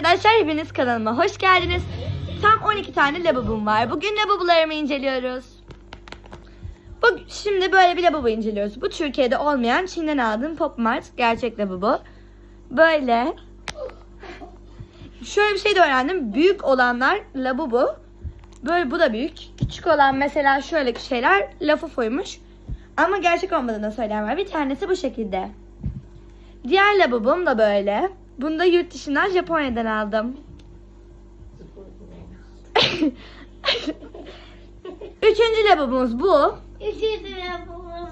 arkadaşlar hepiniz kanalıma hoş geldiniz. Tam 12 tane labubum var. Bugün labubularımı inceliyoruz. Bu, şimdi böyle bir labubu inceliyoruz. Bu Türkiye'de olmayan Çin'den aldığım Pop Mart gerçek labubu. Böyle. Şöyle bir şey de öğrendim. Büyük olanlar labubu. Böyle bu da büyük. Küçük olan mesela şöyle şeyler lafufoymuş. Ama gerçek olmadığını söyleyen var. Bir tanesi bu şekilde. Diğer labubum da böyle. Bunu da yurt dışından Japonya'dan aldım. Üçüncü labubumuz bu.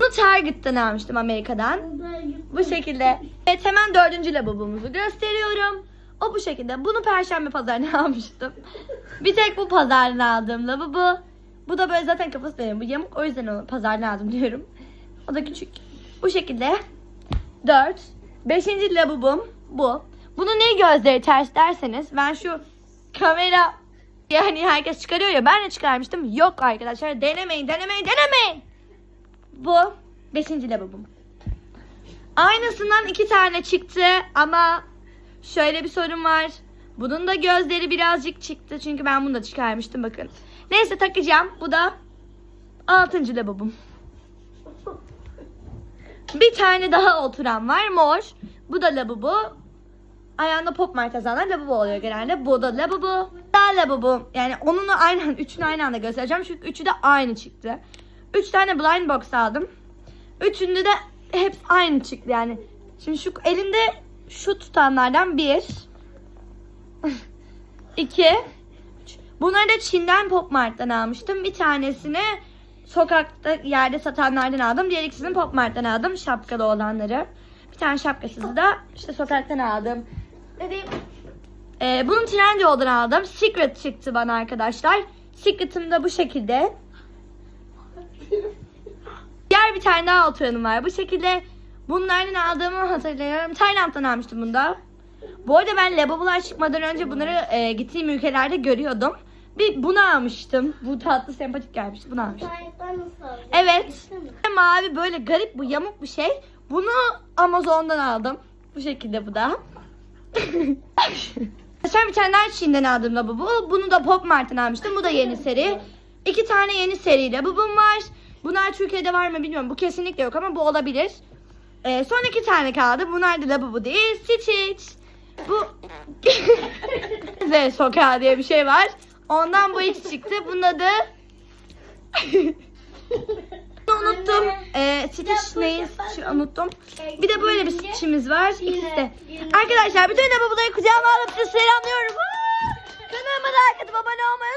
Bunu Target'tan almıştım Amerika'dan. Bu şekilde. Evet hemen dördüncü labubumuzu gösteriyorum. O bu şekilde. Bunu perşembe pazarına almıştım. Bir tek bu pazardan aldığım labubu. Bu da böyle zaten kafası benim. Bu yamuk o yüzden onu pazardan aldım diyorum. O da küçük. Bu şekilde. Dört. Beşinci labubum bu. Bunu ne gözleri ters derseniz ben şu kamera yani herkes çıkarıyor ya ben de çıkarmıştım. Yok arkadaşlar denemeyin denemeyin denemeyin. Bu beşinci labubum. Aynısından iki tane çıktı ama şöyle bir sorun var. Bunun da gözleri birazcık çıktı çünkü ben bunu da çıkarmıştım bakın. Neyse takacağım. Bu da altıncı labubum. Bir tane daha oturan var mor. Bu da labubu. Ayağında pop mart yazanlar labubu oluyor genelde. Bu da labubu. Daha labubu. Yani onunla aynı üçünü aynı anda göstereceğim. Çünkü üçü de aynı çıktı. Üç tane blind box aldım. Üçünde de hepsi aynı çıktı yani. Şimdi şu elinde şu tutanlardan bir. iki. Bunları da Çin'den Pop Mart'tan almıştım. Bir tanesini sokakta yerde satanlardan aldım. Diğer ikisini Pop Mart'tan aldım. Şapkalı olanları. Bir tane şapkasız da işte sokaktan aldım. Ne diyeyim? Ee, bunu Trendyol'dan aldım. Secret çıktı bana arkadaşlar. Secret'ım da bu şekilde. Diğer bir tane daha oturanım var. Bu şekilde bunlardan aldığımı hatırlıyorum. Tayland'dan almıştım bunu da. Bu arada ben lavabolar çıkmadan önce bunları e, gittiğim ülkelerde görüyordum. Bir bunu almıştım. Bu tatlı sempatik gelmişti. Bunu almıştım. Evet. Mavi böyle garip bu yamuk bir şey. Bunu Amazon'dan aldım. Bu şekilde bu da. Arkadaşlar bir tane daha Çin'den aldım lavabo. Bunu da Pop Mart'tan almıştım. Bu da yeni seri. İki tane yeni seri lavabom var. Bunlar Türkiye'de var mı bilmiyorum. Bu kesinlikle yok ama bu olabilir. Ee, son iki tane kaldı. Bunlar da lavabo değil. Stitch. Bu Z sokağı diye bir şey var. Ondan bu iki çıktı. Bunun adı unuttum. Ee, Stitch neyi? Stitch'i unuttum. Bir de böyle bir Stitch'imiz var. İkisi de. Arkadaşlar bütün lavaboları kucağıma alıp size selamlıyorum. Kanalıma atıp abone olmayı